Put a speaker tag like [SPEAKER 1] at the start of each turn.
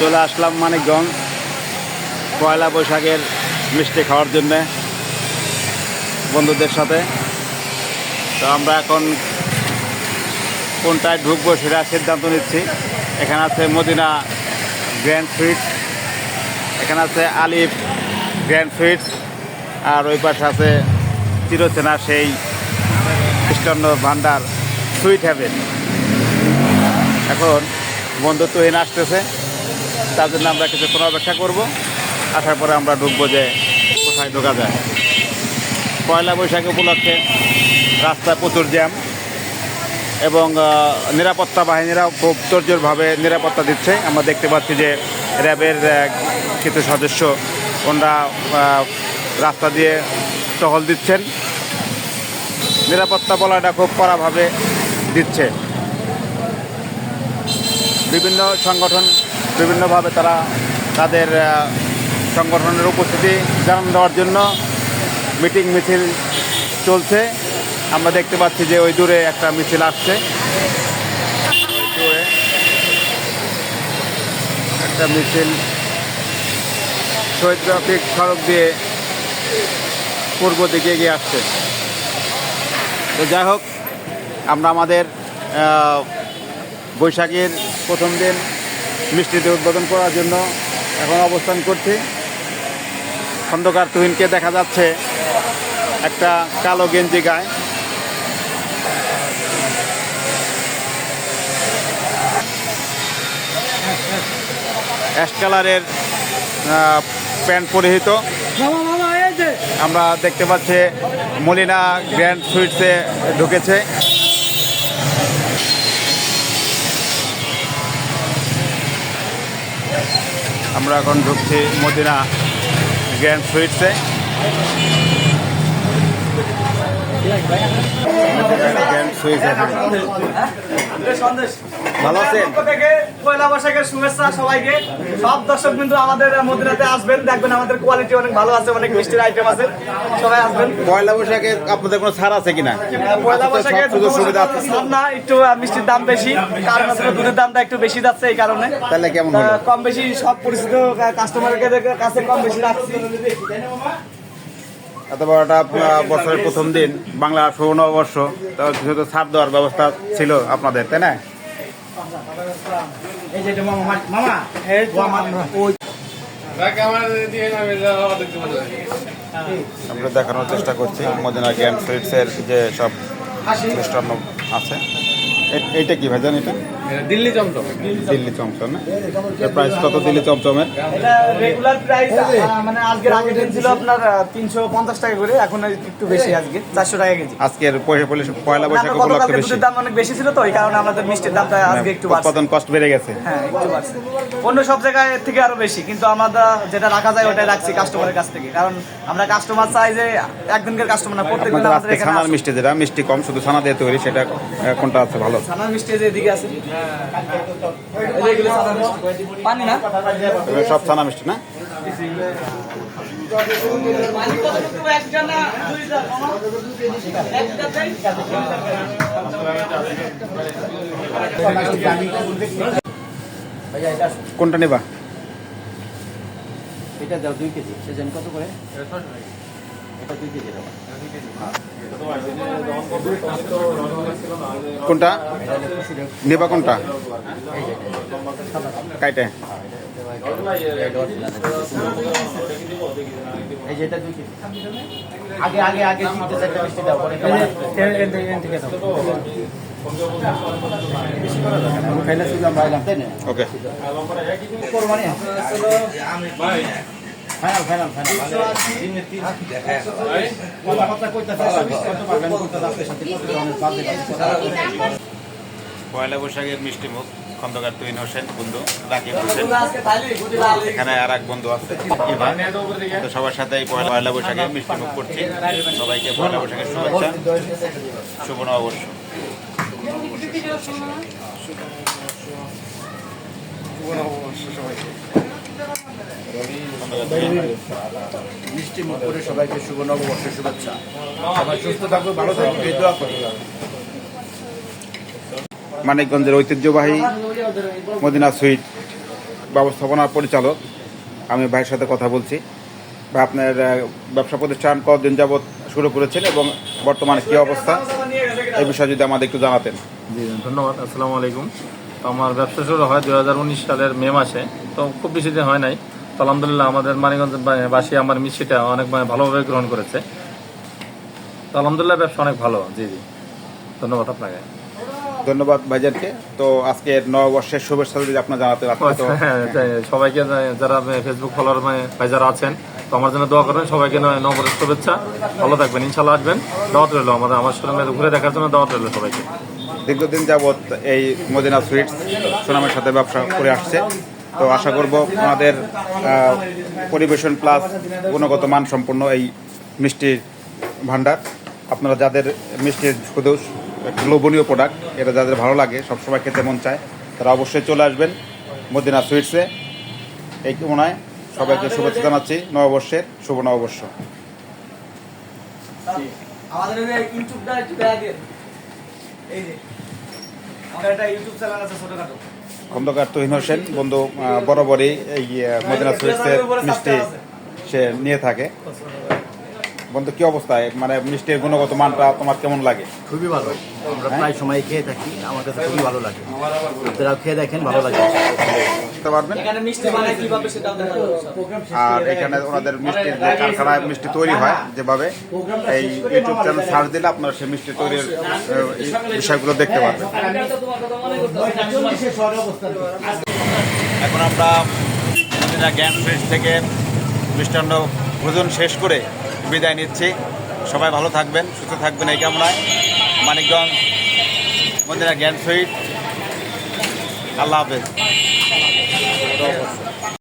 [SPEAKER 1] চলে আসলাম মানিকগঞ্জ, পয়লা বৈশাখের মিষ্টি খাওয়ার জন্যে বন্ধুদের সাথে। তো আমরা এখন কোনটায় ঢুকবো সেটা সিদ্ধান্ত নিচ্ছি। এখানে আছে মদিনা গ্র্যান্ড সুইট এখানে আছে আলিফ গ্র্যান্ড সুইটস আর ওই পাশে আছে চিরচেনা সেই মিষ্টান্ন ভান্ডার সুইট হ্যাভেন। এখন বন্ধুত্ব এনে আসতেছে। তার জন্য আমরা কিছুক্ষণ অপেক্ষা করব, আসার পরে আমরা ঢুকবো যে কোথায় ঢোকা যায়। পয়লা বৈশাখ উপলক্ষে রাস্তায় প্রচুর জ্যাম এবং নিরাপত্তা বাহিনীরা খুব তোরজোরভাবে নিরাপত্তা দিচ্ছে। আমরা দেখতে পাচ্ছি যে র্যাবের কিছু সদস্য ওনারা রাস্তা দিয়ে টহল দিচ্ছেন। নিরাপত্তা বলাটা খুব কড়াভাবে দিচ্ছে। বিভিন্ন সংগঠন বিভিন্নভাবে তারা তাদের সংগঠনের উপস্থিতি জানান দেওয়ার জন্য মিটিং মিছিল চলছে। আমরা দেখতে পাচ্ছি যে ওই দূরে একটা মিছিল আসছে। একটা মিছিল শহীদ ট্রাফিক সড়ক দিয়ে পূর্ব দিকে এগিয়ে আসছে। তো যাই হোক, আমরা আমাদের বৈশাখের প্রথম দিন মিষ্টিতে উদ্বোধন করার জন্য এখন অবস্থান করছি। খন্দকার তুহিনকে দেখা যাচ্ছে একটা কালো গেঞ্জি গায়ে। অ্যাশ কালারের প্যান্ট পরিহিত। আমরা দেখতে পাচ্ছি মলিনা গ্র্যান্ড সুইটসে ঢুকেছে। আমরা এখন ঢুকছি মদিনা গ্র্যান্ড সুইটসে। ভালো আছেন
[SPEAKER 2] থেকে পয়লা বৈশাখের শুভেচ্ছা সবাইকে সব দর্শক কিন্তু আমাদের মদিনাতে আসবেন দেখবেন আমাদের কোয়ালিটি অনেক ভালো আছে অনেক মিষ্টির আইটেম আছে সবাই আসবেন
[SPEAKER 1] পয়লা বৈশাখে আপনাদের কোনো ছাড় আছে কিনা?
[SPEAKER 2] পয়লা বৈশাখে
[SPEAKER 1] সুযোগ সুবিধা আছে?
[SPEAKER 2] ছাড় না একটু মিষ্টির দাম বেশি কারণ আসলে দুধের দামটা একটু বেশি যাচ্ছে এই কারণে।
[SPEAKER 1] তাহলে কেমন
[SPEAKER 2] কম বেশি সব পরিচিত কাস্টমারের কাছে কম বেশি রাখছি।
[SPEAKER 1] বড়টা আহ, বছরের প্রথম দিন বাংলা সুবর্ণবর্ষ তো কিছু তো ছাড় দেওয়ার ব্যবস্থা ছিল আপনাদের তাই না?
[SPEAKER 2] আমার
[SPEAKER 1] দেখানোর চেষ্টা করছি মদিনা গ্র্যান্ড সুইটসের যে সব মিষ্টান্ন আছে। এইটা কি ভাইজান এটা?
[SPEAKER 3] দিল্লি চমচম।
[SPEAKER 1] দিল্লি চমচম না? প্রাইস কত দিল্লি চমচমের?
[SPEAKER 2] এটা রেগুলার প্রাইস মানে আজকের দিন ছিল আপনার তিনশো পঞ্চাশ টাকা করে এখন একটু বেশি আজকে চারশো টাকা কেজি।
[SPEAKER 1] আজকের পয়লা বৈশাখ উপলক্ষে বেশি?
[SPEAKER 2] দাম অনেক বেশি ছিল তো এই কারণে আমাদের মিষ্টির দামটা আজকে একটু বাড়ছে।
[SPEAKER 1] উৎপাদন কষ্ট বেড়ে গেছে।
[SPEAKER 2] হ্যাঁ একটু বাড়ছে। অন্য সব জায়গায় থেকে আরও বেশি কিন্তু আমরা যেটা রাখা যায় ওটাই রাখছি কাস্টমারের কাছ থেকে কারণ আমরা কাস্টমার চাই যে একদিনকার কাস্টমার না প্রত্যেক দিন আমাদের এখানে
[SPEAKER 1] ছানার মিষ্টি যেটা মিষ্টি কম শুধু ছানা দিয়ে তৈরি সেটা কোনটা আছে ভালো?
[SPEAKER 2] ছানার মিষ্টি যে এদিকে আছে পানি না?
[SPEAKER 1] সব ছানা মিষ্টি না? কোনটা নেবা?
[SPEAKER 4] এটা দাও দুই কেজি। সেজন্য কত করে?
[SPEAKER 1] কোনটা? নেবা কোনটা? কাইটে।
[SPEAKER 4] এই যে এটা দুই কেজি আগে আগে আগে তিনটে ফাইনাল ফাইনাল ফাইনাল কথাবার্তা কত পারবেন কইতেছে আপনার সাথে কত ধরনের বাদ
[SPEAKER 1] পয়লা বৈশাখের মিষ্টি মুখ খন্দকার তুইন হোসেন বন্ধু রাকিব হোসেন। এখানে আর এক বন্ধু আছে তো সবার সাথে এই পয়লা পয়লা বৈশাখের মিষ্টি মুখ করছি। সবাইকে পয়লা বৈশাখের শুভেচ্ছা। শুভ নববর্ষ।
[SPEAKER 4] মিষ্টি মুখ করে সবাইকে শুভ নববর্ষের শুভেচ্ছা। সবাই সুস্থ থাকবে ভালো থাকবে দোয়া করি।
[SPEAKER 1] মানিকগঞ্জের ঐতিহ্যবাহী মদিনা সুইট ব্যবস্থাপনা পরিচালক, আমি ভাইয়ের সাথে কথা বলছি। বা আপনার ব্যবসা প্রতিষ্ঠান কতদিন যাবৎ শুরু করেছেন এবং বর্তমানে কী অবস্থা? এই বিষয়ে যদি আমাদের একটু জানাতেন।
[SPEAKER 3] জি, ধন্যবাদ, আসসালামু আলাইকুম। আমার ব্যবসা শুরু হয় দুই হাজার উনিশ সালের মে মাসে। তো খুব বেশি দিন হয় নাই। তো আলহামদুলিল্লাহ আমাদের মানিগঞ্জ বাসী আমার মিষ্টিটা অনেক মানে ভালোভাবে গ্রহণ করেছে। তো আলহামদুলিল্লাহ ব্যবসা অনেক ভালো। জি জি। ধন্যবাদ আপনাকে।
[SPEAKER 1] ধন্যবাদ ভাইজানকে। তো আজকের নববর্ষের শুভেচ্ছা যদি আপনার জানাতে
[SPEAKER 3] হ্যাঁ, সবাইকে যারা ফেসবুক ফলোয়ার ভাই যারা আছেন তো আমার জন্য দোয়া করবেন সবাইকে নবরের শুভেচ্ছা। ভালো থাকবেন ইনশাল্লাহ আসবেন। দাওয়াত রইল আমাদের আমার শোরুমে ঘুরে দেখার জন্য দাওয়াত রইল সবাইকে।
[SPEAKER 1] দীর্ঘদিন যাবৎ এই মদিনা সুইটস সুনামের সাথে ব্যবসা করে আসছে। তো আশা করব আমাদের পরিবেশন প্লাস গুণগত মান সম্পন্ন এই মিষ্টির ভান্ডার আপনারা যাদের মিষ্টির শুধু লোভনীয় প্রোডাক্ট এটা যাদের ভালো লাগে, সবসময় খেতে মন চায়, তারা অবশ্যই চলে আসবেন মদিনা সুইটসে এই কামনায় সবাইকে শুভেচ্ছা জানাচ্ছি, নববর্ষের শুভ নববর্ষ।
[SPEAKER 2] আমাদের ইউটিউব চ্যানেল আছে ছোটখাটো।
[SPEAKER 1] খন্দকার তহিন হোসেন বন্ধু বরাবরই এই মদিনা সুইটসের মিষ্টি সে নিয়ে থাকে। বন্ধু কি অবস্থায় মানে মিষ্টির গুণগত মানটা তোমার কেমন লাগে?
[SPEAKER 4] খুবই ভালো। আমরা প্রায় সময় খেয়ে থাকি আমার কাছে খুবই ভালো লাগে। আপনারাও খেয়ে দেখেন ভালো লাগে।
[SPEAKER 1] বুঝতে পারবেন?
[SPEAKER 2] এখানে মিষ্টি বানায় কীভাবে সেটাও
[SPEAKER 1] আর এখানে ওনাদের মিষ্টির যে কারখানায় মিষ্টি তৈরি হয় যেভাবে এই ইউটিউব চ্যানেল সার্চ দিলে আপনারা সেই মিষ্টি তৈরির বিষয়গুলো দেখতে পারবেন। এখন আমরা জ্ঞান ফ্রিজ থেকে মিষ্টান্ন ভোজন শেষ করে বিদায় নিচ্ছি। সবাই ভালো থাকবেন, সুস্থ থাকবেন এই কামনায়। মানিকগঞ্জ মন্দিরা জ্ঞান সুইট আল্লাহ হাফেজ।